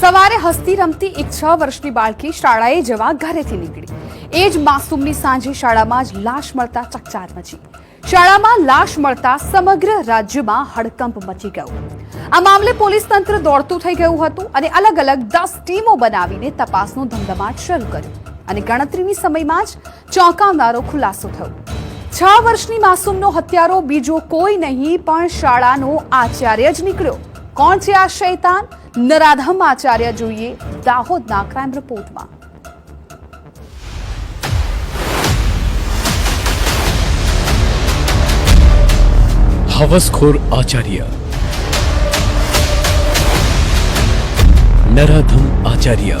સવારે હસતી રમતી એક છ વર્ષની બાળકી શાળાએ જવા ઘરેથી નીકળી. એ જ માસૂમની સાંજે શાળામાં જ લાશ મળતા ચકચાર મચી. શાળામાં લાશ મળતા સમગ્ર રાજ્યમાં હડકંપ મચી ગયો. આ મામલે પોલીસ તંત્ર દોડતું થઈ ગયું હતું અને અલગ અલગ દસ ટીમો બનાવીને તપાસનો ધમધમાટ શરૂ કર્યો. અને ગણતરીની સમયમાં જ ચોંકાવનારો ખુલાસો થયો. છ વર્ષની માસૂમનો હત્યારો બીજો કોઈ નહીં પણ શાળાનો આચાર્ય જ નીકળ્યો. કોણ છે આ શૈતાન? નરાધમ આચાર્ય જોઈએ દાહોદના ક્રાઇમ રિપોર્ટમાં હવસખોર આચાર્ય નરાધમ આચાર્ય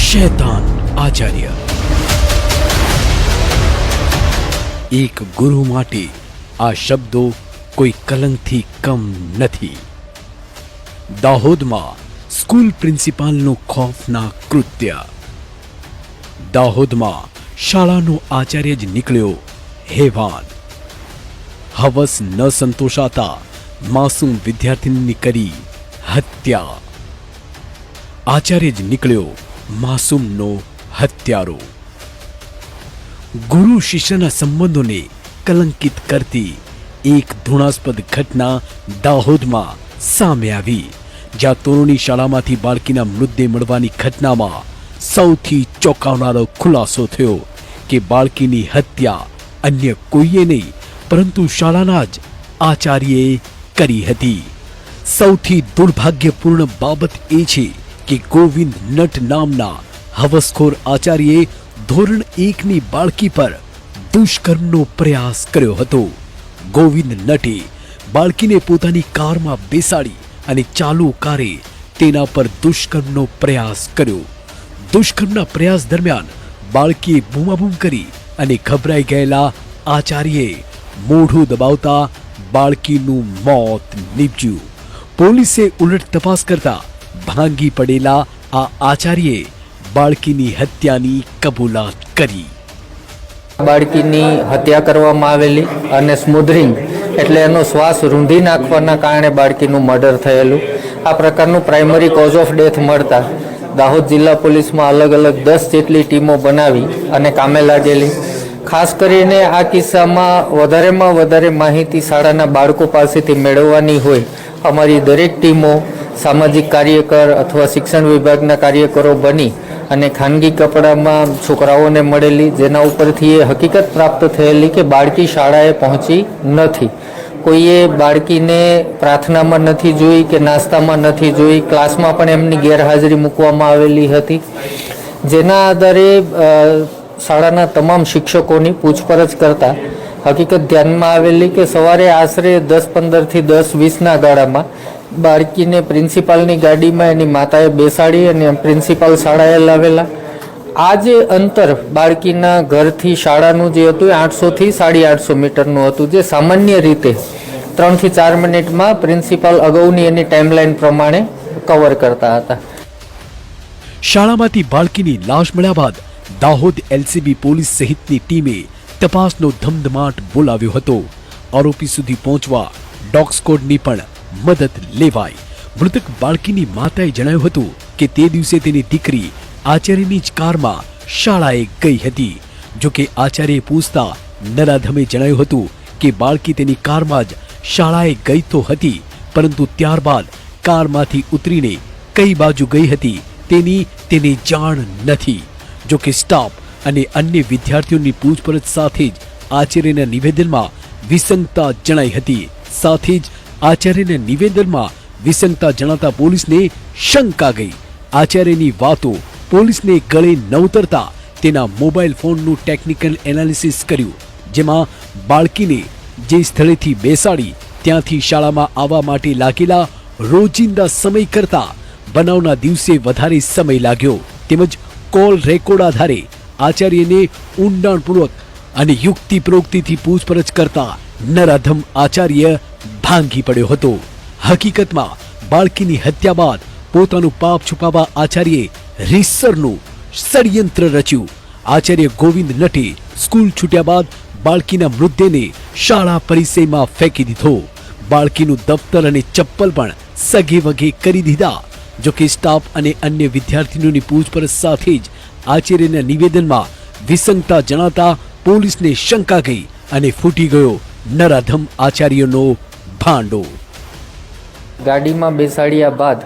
શૈતાન આચાર્ય એક ગુરુ માટે આ શબ્દો કોઈ કલંકથી કમ નથી. દાહોદમાં સ્કૂલ પ્રિન્સિપાલનું ખોફનાક કૃત્ય. દાહોદમાં શાળાનો આચાર્ય જ નીકળ્યો હેવાન. હવસ ન સંતોષાતા માસૂમ વિદ્યાર્થીની કરી હત્યા. આચાર્ય જ નીકળ્યો માસૂમનો હત્યારો. ગુરુ શિષ્યના સંબંધોને કલંકિત કરતી એક ધૃણાસ્પદ ઘટના દાહોદમાં સામે આવી. જ્યાં તોરણી શાળામાંથી બાળકીના મૃતદેહ મળવાની ઘટનામાં સૌથી ચોંકાવનારો ખુલાસો થયો કે બાળકીની હત્યા અન્ય કોઈએ નહીં, પરંતુ શાળાના જ આચાર્યએ કરી હતી. સૌથી દુર્ભાગ્યપૂર્ણ બાબત એ છે કે ગોવિંદ નટ નામના હવસખોર આચાર્યએ ધોરણ એકની બાળકી પર દુષ્કર્મનો પ્રયાસ કર્યો હતો. ગોવિંદ નટે બાળકીને પોતાની કારમાં બેસાડી અને ચાલુ કારે તેના પર દુષ્કર્મનો પ્રયાસ કર્યો. દુષ્કર્મના પ્રયાસ દરમિયાન બાળકીએ બૂમાબૂમ કરી અને ગભરાઈ ગયેલા આચાર્યએ મોઢું દબાવતા બાળકીનું મોત નીપજ્યું. પોલીસે ઉલટ તપાસ કરતા ભાંગી પડેલા આ આચાર્યએ બાળકીની હત્યાની કબૂલાત કરી. બાળકીની હત્યા કરવામાં આવેલી અને સ્મૂધરિંગ એટલે એનો શ્વાસ રૂંધી નાખવાના કારણે બાળકીનું મર્ડર થયેલું. આ પ્રકારનું પ્રાઇમરી કોઝ ઓફ ડેથ મળતા દાહોદ જિલ્લા પોલીસમાં અલગ અલગ દસ જેટલી ટીમો બનાવી અને કામે લાગેલી. ખાસ કરીને આ કિસ્સામાં વધારેમાં વધારે માહિતી શાળાના બાળકો પાસેથી મેળવવાની હોય. અમારી દરેક ટીમો સામાજિક કાર્યકર અથવા શિક્ષણ વિભાગના કાર્યકરો બની અને ખાનગી કપડામાં છોકરાઓને મળેલી, જેના ઉપરથી એ હકીકત પ્રાપ્ત થયેલી કે બાળકી શાળાએ પહોંચી નથી. કોઈએ બાળકીને પ્રાર્થનામાં નથી જોઈ કે નાસ્તામાં નથી જોઈ, ક્લાસમાં પણ એમની ગેરહાજરી મૂકવામાં આવેલી હતી. જેના આધારે શાળાના તમામ શિક્ષકોની પૂછપરછ કરતા હકીકત ધ્યાનમાં આવેલી કે સવારે આશરે દસ પંદરથી દસ વીસના ગાળામાં બાળકીને પ્રિન્સિપાલની ગાડીમાં એની માતાએ બેસાડી અને પ્રિન્સિપાલ શાળાએ લાવેલા. આ જે અંતર બાળકીના ઘરથી શાળાનું જે હતું એ આઠસોથી સાડી આઠસો મીટરનું હતું, જે સામાન્ય રીતે ત્રણથી ચાર મિનિટમાં પ્રિન્સિપાલ અગાઉની એની ટાઈમલાઈન પ્રમાણે કવર કરતા હતા. શાળામાંથી બાળકીની લાશ મળ્યા બાદ દાહોદ એલસીબી પોલીસ સહિતની ટીમે તપાસનો ધમધમાટ બોલાવ્યો હતો. આરોપી સુધી પહોંચવા ડોગ સ્કોડની પણ મદદ લેવાઈ મૃતક બાળકીની માતાએ જણાવ્યું હતું કે તે દિવસે તેની દીકરી આચાર્યની જ કારમાં શાળાએ ગઈ હતી. જો કે આચાર્યએ પૂછતા નરાધમે જણાવ્યું હતું કે બાળકી તેની કારમાં જ શાળાએ ગઈ તો હતી, પરંતુ ત્યારબાદ કારમાંથી ઉતરીને કઈ બાજુ ગઈ હતી તેની તેને જાણ નથી. જો કે સ્ટાફ અને અન્ય વિદ્યાર્થીઓની પૂછપરછ સાથે જ આચાર્યના નિવેદનમાં વિસંગતા જણાઈ હતી. સાથે જ આચાર્યના નિવેદનમાં વિસંગતા જણાતા પોલીસને શંકા ગઈ. આચાર્યની વાતો પોલીસને ગળે ન ઉતરતા તેના મોબાઈલ ફોનનું ટેકનિકલ એનાલિસિસ કર્યું, જેમાં બાળકીને જે સ્થળેથી બેસાડી ત્યાંથી શાળામાં આવવા માટે લાગેલા રોજિંદા સમય કરતા બનાવના દિવસે વધારે સમય લાગ્યો. તેમજ કોલ રેકોર્ડ આધારે આચાર્યને ઊંડાણપૂર્વક અને યુક્તિ પ્રોક્તિથી પૂછપરછ કરતા નરાધમ આચાર્ય ભાંગી પડ્યો હતો. હકીકતમાં, બાળકીની હત્યા બાદ પોતાનું પાપ છુપાવવા આચાર્યે રીસરનું ષડયંત્ર રચ્યું. આચાર્ય ગોવિંદ નટી સ્કૂલ છૂટ્યા બાદ બાળકીના મૃતદેહને શાળા પરિસરમાં ફેંકી દીધો. બાળકીનું દફતર અને ચપ્પલ પણ સગે વગે કરી દીધા. જો કે સ્ટાફ અને અન્ય વિદ્યાર્થીઓની પૂછપરછ સાથે જ આચાર્યના નિવેદનમાં વિસંગતા જણાતા પોલીસને શંકા ગઈ અને ફૂટી ગયો. નરાધમ આચાર્યનો ભાંડો ગાડીમાં બેસાડ્યા બાદ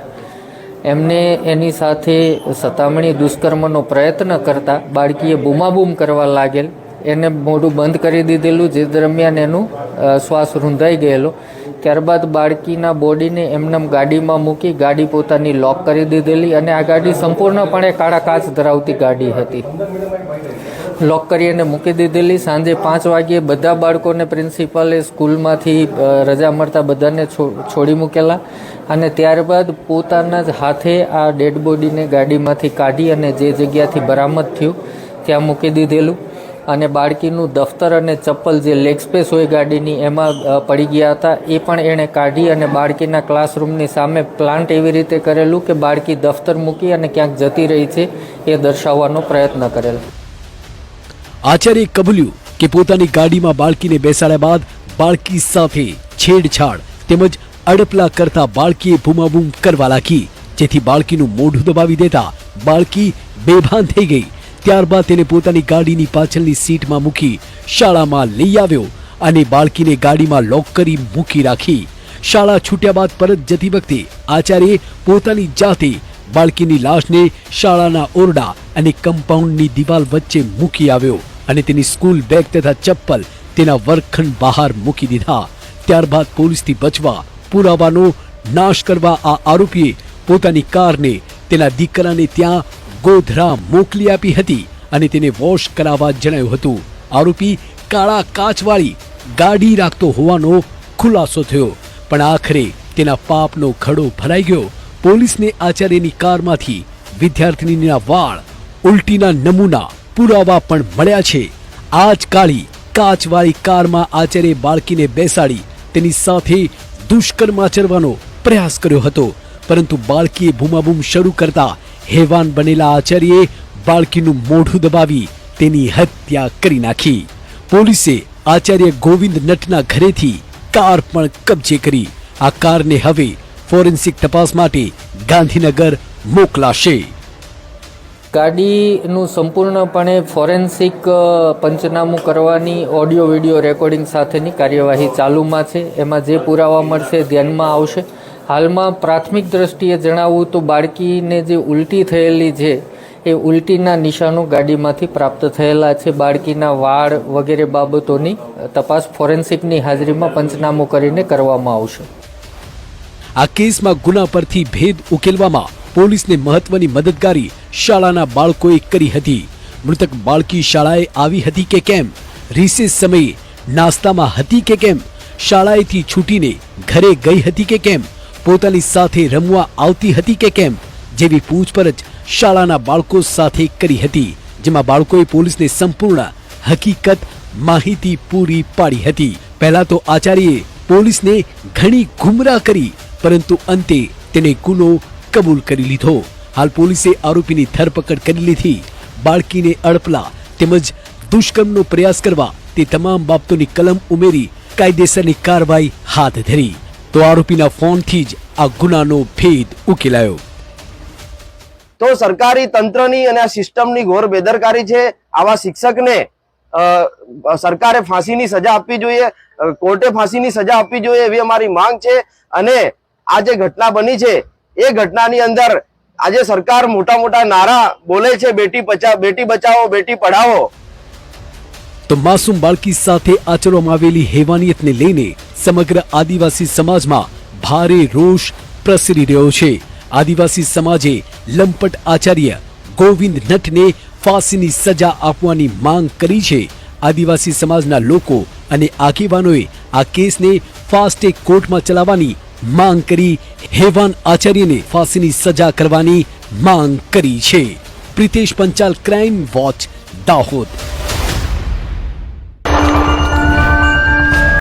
એમને એની સાથે સતામણી દુષ્કર્મનો પ્રયત્ન કરતા બાળકીએ બૂમાબૂમ કરવા લાગેલ. એને મોઢું બંધ કરી દીધેલું, જે દરમિયાન એનું શ્વાસ રૂંધાઈ ગયેલો. ત્યારબાદ બાળકીના બોડીને એમનેમ ગાડીમાં મૂકી ગાડી પોતાની લોક કરી દીધેલી અને આ ગાડી સંપૂર્ણપણે કાળા કાચ ધરાવતી ગાડી હતી. લોક કરી અને મૂકી દીધેલી. સાંજે પાંચ વાગ્યે બધા બાળકોને પ્રિન્સિપાલે સ્કૂલમાંથી રજા મળતા બધાને છોડી મૂકેલા અને ત્યારબાદ પોતાના જ હાથે આ ડેડ બોડીને ગાડીમાંથી કાઢી અને જે જગ્યાથી બરામદ થયું, ત્યાં મૂકી દીધેલું. અને બાળકીનું દફતર અને ચપ્પલ જે લેગ સ્પેસ હોય ગાડીની, એમાં પડી ગયા હતા. એ પણ એણે કાઢી અને બાળકીના ક્લાસરૂમની સામે પ્લાન્ટ એવી રીતે કરેલું કે બાળકી દફતર મૂકી અને ક્યાંક જતી રહી છે, એ દર્શાવવાનો પ્રયત્ન કરેલ. આચાર્યે કબૂલ્યું કે પોતાની ગાડીમાં બાળકીને બેસાડ્યા બાદ બાળકી સાથે છેડછાડ તેમજ અડપલા કરતા બાળકીએ બૂમાબૂમ કરવા લાગી, જેથી બાળકીનું મોઢું દબાવી દેતા બાળકી બેભાન થઈ ગઈ. ત્યારબાદ તેને પોતાની ગાડીની પાછળની સીટમાં મૂકી શાળામાં લઈ આવ્યો અને બાળકીને ગાડીમાં લોક કરી મૂકી રાખી. શાળા છૂટ્યા બાદ પરત જતી વખતે આચાર્યે પોતાની જાતે બાળકીની લાશને શાળાના ઓરડા અને કમ્પાઉન્ડની દિવાલ વચ્ચે મૂકી આવ્યો. અને તેની સ્કૂલ બેગ તથા ચપ્પલ તેના વર્ગખંડ બહાર મૂકી દીધા. ત્યારબાદ પોલીસથી બચવા, પુરાવાનો નાશ કરવા આ આરોપીએ પોતાની કારને તેના દીકરાને ત્યાં ગોધરા મોકલી આપી હતી અને તેને વોશ કરાવવા જણાવ્યું હતું. આરોપી કાળા કાચવાળી ગાડી રાખતો હોવાનો ખુલાસો થયો. પણ આખરે તેના પાપનો ઘડો ભરાઈ ગયો. પોલીસને આચાર્યની કારમાંથી વિદ્યાર્થિનીના વાળ ઉલટીના નમૂના પુરાવા પણ મળ્યા છે. આ કાળી કાચવાળી કારમાં આચાર્ય બાળકીને બેસાડી તેની સાથે દુષ્કર્મ આચરવાનો પ્રયાસ કર્યો હતો. પરંતુ બાળકીએ બૂમાબૂમ શરૂ કરતા હેવાન બનેલા આચાર્યએ બાળકીનું મોઢું દબાવી તેની હત્યા કરી નાખી. પોલીસે આચાર્ય ગોવિંદ નટના ઘરેથી કાર પણ કબજે કરી. આ કારને હવે ફોરેન્સિક તપાસ માટે ગાંધીનગર મોકલાશે. ગાડીનું સંપૂર્ણપણે ફોરેન્સિક પંચનામું કરવાની ઓડિયો, વિડિયો રેકોર્ડિંગ સાથેની કાર્યવાહી ચાલુમાં છે. એમાં જે પુરાવા મળશે ધ્યાનમાં આવશે. હાલમાં પ્રાથમિક દ્રષ્ટિએ જણાવવું તો બાળકીને જે ઉલટી થયેલી છે, એ ઉલટીના નિશાનો ગાડીમાંથી પ્રાપ્ત થયેલા છે. બાળકીના વાળ વગેરે બાબતોની તપાસ ફોરેન્સિકની હાજરીમાં પંચનામું કરીને કરવામાં આવશે. આ કેસમાં ગુના પરથી ભેદ ઉકેલવામાં પોલીસને મહત્વની મદદગારી શાળાના બાળકોએ કરી હતી. મૃતક બાળકી શાળાએ આવી હતી કે કેમ? રિસેસ સમયે નાસ્તામાં હતી કે કેમ? શાળાએથી છૂટીને ઘરે ગઈ હતી કે કેમ? પોતાની સાથે રમવા આવતી હતી કે કેમ? જેવી પૂછપરછ શાળાના બાળકો સાથે કરી હતી, જેમાં બાળકોએ પોલીસને સંપૂર્ણ હકીકત માહિતી પૂરી પાડી હતી. પહેલા તો આચાર્યએ પોલીસને ઘણી ગુમરાહ કરી, પરંતુ અંતે તેને ગુનો કબૂલ કરી લીધો. હાલ પોલીસે આરોપીની ધરપકડ કરી લીધી. બાળકીને અડપલા તેમજ દુષ્કર્મનો પ્રયાસ કરવા તે તમામ બાબતોની કલમ ઉમેરી કાયદેસરની કાર્યવાહી હાથ ધરી. તો આરોપીના ફોનથી જ આ ગુનાનો ભેદ ઉકેલાયો. તો સરકારી તંત્રની અને આ સિસ્ટમની ઘોર બેદરકારી છે. આવા શિક્ષકને સરકારે ફાંસીની સજા આપવી જોઈએ કોર્ટે ફાંસીની સજા આપવી જોઈએ એવી અમારી માંગ છે. અને આ જે ઘટના બની છે એ ઘટનાની અંદર આજે સરકાર મોટા મોટા નારા બોલે છે, બેટી બચાવ બેટી બચાવો, બેટી પઢાવો. તો માસૂમ બાળકી સાથે આચરવામાં આવેલી હેવાનિયતને લઈને સમગ્ર આદિવાસી સમાજમાં ભારે રોષ પ્રસરી રહ્યો છે. આદિવાસી સમાજે લંપટ આચાર્ય ગોવિંદ નટને ફાંસીની સજા આપવાની માંગ કરી છે. આદિવાસી સમાજના લોકો અને આગેવાનોએ આ કેસને ફાસ્ટેગ કોર્ટમાં ચલાવવાની માંગ કરી હેવાન આચાર્યને ફાંસીની સજા કરવાની માંગ કરી છે. Pritesh Panchal, crime watch, Dahod.